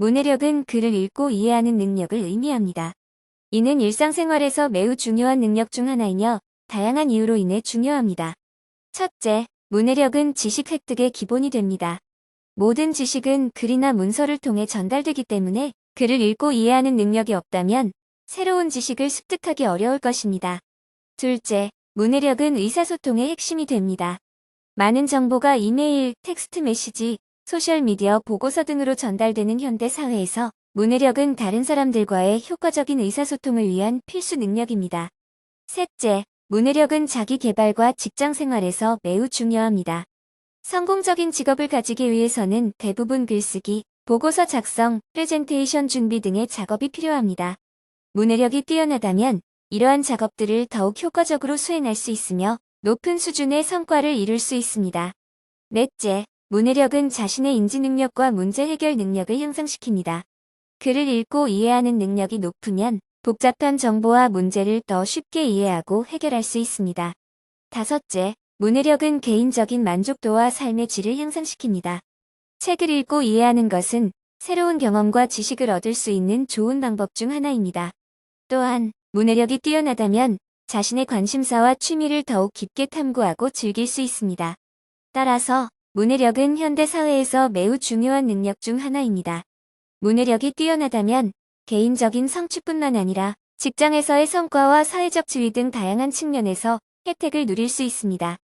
문해력은 글을 읽고 이해하는 능력을 의미합니다. 이는 일상생활에서 매우 중요한 능력 중 하나이며 다양한 이유로 인해 중요합니다. 첫째, 문해력은 지식 획득의 기본이 됩니다. 모든 지식은 글이나 문서를 통해 전달되기 때문에 글을 읽고 이해하는 능력이 없다면 새로운 지식을 습득하기 어려울 것입니다. 둘째, 문해력은 의사소통의 핵심이 됩니다. 많은 정보가 이메일, 텍스트 메시지, 소셜미디어, 보고서 등으로 전달되는 현대 사회에서 문해력은 다른 사람들과의 효과적인 의사소통을 위한 필수 능력입니다. 셋째, 문해력은 자기 개발과 직장 생활에서 매우 중요합니다. 성공적인 직업을 가지기 위해서는 대부분 글쓰기, 보고서 작성, 프레젠테이션 준비 등의 작업이 필요합니다. 문해력이 뛰어나다면 이러한 작업들을 더욱 효과적으로 수행할 수 있으며 높은 수준의 성과를 이룰 수 있습니다. 넷째, 문해력은 자신의 인지 능력과 문제 해결 능력을 향상시킵니다. 글을 읽고 이해하는 능력이 높으면 복잡한 정보와 문제를 더 쉽게 이해하고 해결할 수 있습니다. 다섯째, 문해력은 개인적인 만족도와 삶의 질을 향상시킵니다. 책을 읽고 이해하는 것은 새로운 경험과 지식을 얻을 수 있는 좋은 방법 중 하나입니다. 또한 문해력이 뛰어나다면 자신의 관심사와 취미를 더욱 깊게 탐구하고 즐길 수 있습니다. 따라서 문해력은 현대 사회에서 매우 중요한 능력 중 하나입니다. 문해력이 뛰어나다면 개인적인 성취뿐만 아니라 직장에서의 성과와 사회적 지위 등 다양한 측면에서 혜택을 누릴 수 있습니다.